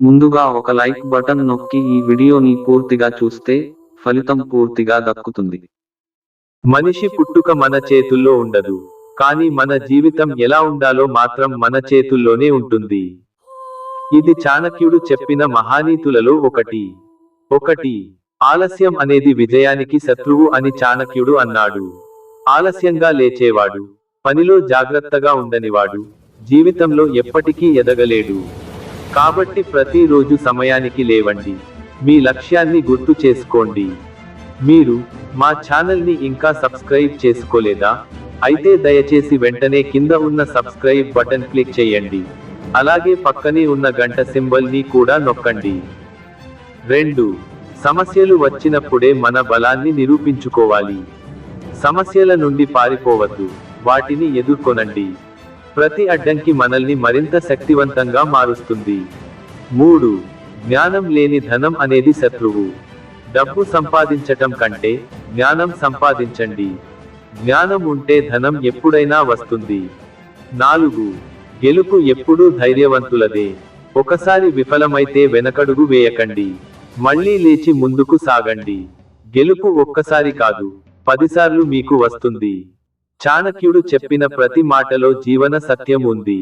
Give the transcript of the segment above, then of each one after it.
ముందుగా ఒక like button నొక్కి ఈ వీడియోని పూర్తిగా చూస్తే ఫలితం పూర్తిగా దక్కుతుంది. మనిషి పుట్టుక మన చేతుల్లో ఉండదు కానీ మన జీవితం ఎలా ఉండాలో మాత్రం మన చేతుల్లోనే ఉంటుంది. ఇది చాణక్యుడు చెప్పిన మహానీతులలో ఒకటి. ఒకటి ఆలస్యం అనేది విజయానికి శత్రువు అని చాణక్యుడు అన్నాడు. ఆలస్యంగా లేచేవాడు పనిలో జాగ్రత్తగా ఉండనివాడు జీవితంలో ఎప్పటికీ ఎదగలేడు. కాబట్టి ప్రతిరోజు సమయానికి లేవండి. మీ లక్ష్యాన్ని గుర్తు చేసుకోండి. మీరు మా ఛానల్ని ఇంకా సబ్స్క్రైబ్ చేసుకోలేదా? అయితే దయచేసి వెంటనే కింద ఉన్న సబ్స్క్రైబ్ బటన్ క్లిక్ చేయండి. అలాగే పక్కనే ఉన్న గంట సింబల్ని కూడా నొక్కండి. రెండు సమస్యలు వచ్చినప్పుడే మన బలాన్ని నిరూపించుకోవాలి. సమస్యల నుండి పారిపోవద్దు. వాటిని ఎదుర్కొనండి. ప్రతి అడ్డంకి మనల్ని మరింత శక్తివంతంగా మారుస్తుంది. మూడు జ్ఞానం లేని ధనం అనేది శత్రువు. డబ్బు సంపాదించటం కంటే జ్ఞానం సంపాదించండి. జ్ఞానం ఉంటే ధనం ఎప్పుడైనా వస్తుంది. నాలుగు గెలుపు ఎప్పుడూ ధైర్యవంతులదే. ఒకసారి విఫలమైతే వెనకడుగు వేయకండి. మళ్ళీ లేచి ముందుకు సాగండి. గెలుపు ఒక్కసారి కాదు పదిసార్లు మీకు వస్తుంది. చాణక్యుడు చెప్పిన ప్రతి మాటలో జీవన సత్యం ఉంది.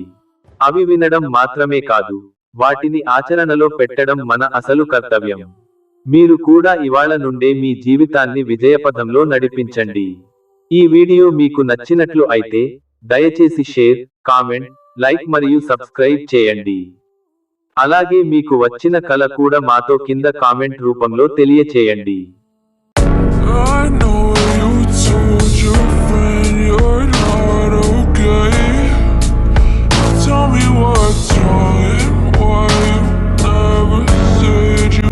అవి వినడం మాత్రమే కాదు వాటిని ఆచరణలో పెట్టడం మన అసలు కర్తవ్యం. మీరు కూడా ఇవాళ నుండే మీ జీవితాన్ని విజయపథంలో నడిపించండి. ఈ వీడియో మీకు నచ్చినట్లు అయితే దయచేసి షేర్ కామెంట్ లైక్ మరియు సబ్స్క్రైబ్ చేయండి. అలాగే మీకు వచ్చిన కల కూడా మాతో కింద కామెంట్ రూపంలో తెలియచేయండి.